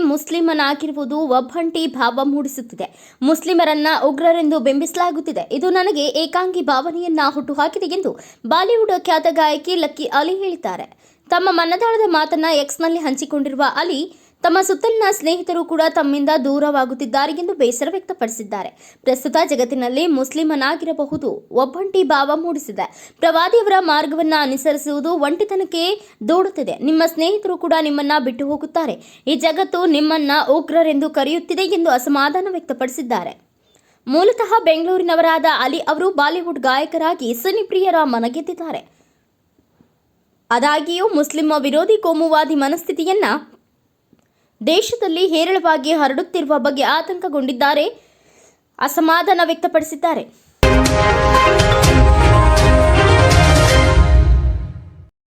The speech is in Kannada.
ಮುಸ್ಲಿಮನಾಗಿರುವುದು ಒಬ್ಬಂಟಿ ಭಾವ ಮೂಡಿಸುತ್ತಿದೆ. ಮುಸ್ಲಿಮರನ್ನ ಉಗ್ರರೆಂದು ಬಿಂಬಿಸಲಾಗುತ್ತಿದೆ. ಇದು ನನಗೆ ಏಕಾಂಗಿ ಭಾವನೆಯನ್ನ ಹುಟ್ಟುಹಾಕಿದೆ ಎಂದು ಬಾಲಿವುಡ್ ಖ್ಯಾತ ಗಾಯಕಿ ಲಕ್ಕಿ ಅಲಿ ಹೇಳಿದ್ದಾರೆ. ತಮ್ಮ ಮನದಾಳದ ಮಾತನ್ನ ಎಕ್ಸ್ನಲ್ಲಿ ಹಂಚಿಕೊಂಡಿರುವ ಅಲಿ ತಮ್ಮ ಸುತ್ತಲಿನ ಸ್ನೇಹಿತರು ಕೂಡ ತಮ್ಮಿಂದ ದೂರವಾಗುತ್ತಿದ್ದಾರೆ ಎಂದು ಬೇಸರ ವ್ಯಕ್ತಪಡಿಸಿದ್ದಾರೆ. ಪ್ರಸ್ತುತ ಜಗತ್ತಿನಲ್ಲಿ ಮುಸ್ಲಿಮನಾಗಿರಬಹುದು, ಒಬ್ಬಂಟಿ ಭಾವ ಮೂಡಿಸಿದೆ. ಪ್ರವಾದಿಯವರ ಮಾರ್ಗವನ್ನು ಅನುಸರಿಸುವುದು ಒಂಟಿತನಕ್ಕೆ ದೂಡುತ್ತಿದೆ. ನಿಮ್ಮ ಸ್ನೇಹಿತರು ಕೂಡ ನಿಮ್ಮನ್ನ ಬಿಟ್ಟು ಹೋಗುತ್ತಾರೆ. ಈ ಜಗತ್ತು ನಿಮ್ಮನ್ನ ಉಗ್ರರೆಂದು ಕರೆಯುತ್ತಿದೆ ಎಂದು ಅಸಮಾಧಾನ ವ್ಯಕ್ತಪಡಿಸಿದ್ದಾರೆ. ಮೂಲತಃ ಬೆಂಗಳೂರಿನವರಾದ ಅಲಿ ಅವರು ಬಾಲಿವುಡ್ ಗಾಯಕರಾಗಿ ಸಿನಿಪ್ರಿಯರ ಮನಗೆದ್ದಿದ್ದಾರೆ. ಅದಾಗಿಯೂ ಮುಸ್ಲಿಮ ವಿರೋಧಿ ಕೋಮುವಾದಿ ಮನಸ್ಥಿತಿಯನ್ನ ದೇಶದಲ್ಲಿ ಹೇರಳವಾಗಿ ಹರಡುತ್ತಿರುವ ಬಗ್ಗೆ ಆತಂಕಗೊಂಡಿದ್ದಾರೆ. ಅಸಮಾಧಾನ ವ್ಯಕ್ತಪಡಿಸಿದ್ದಾರೆ.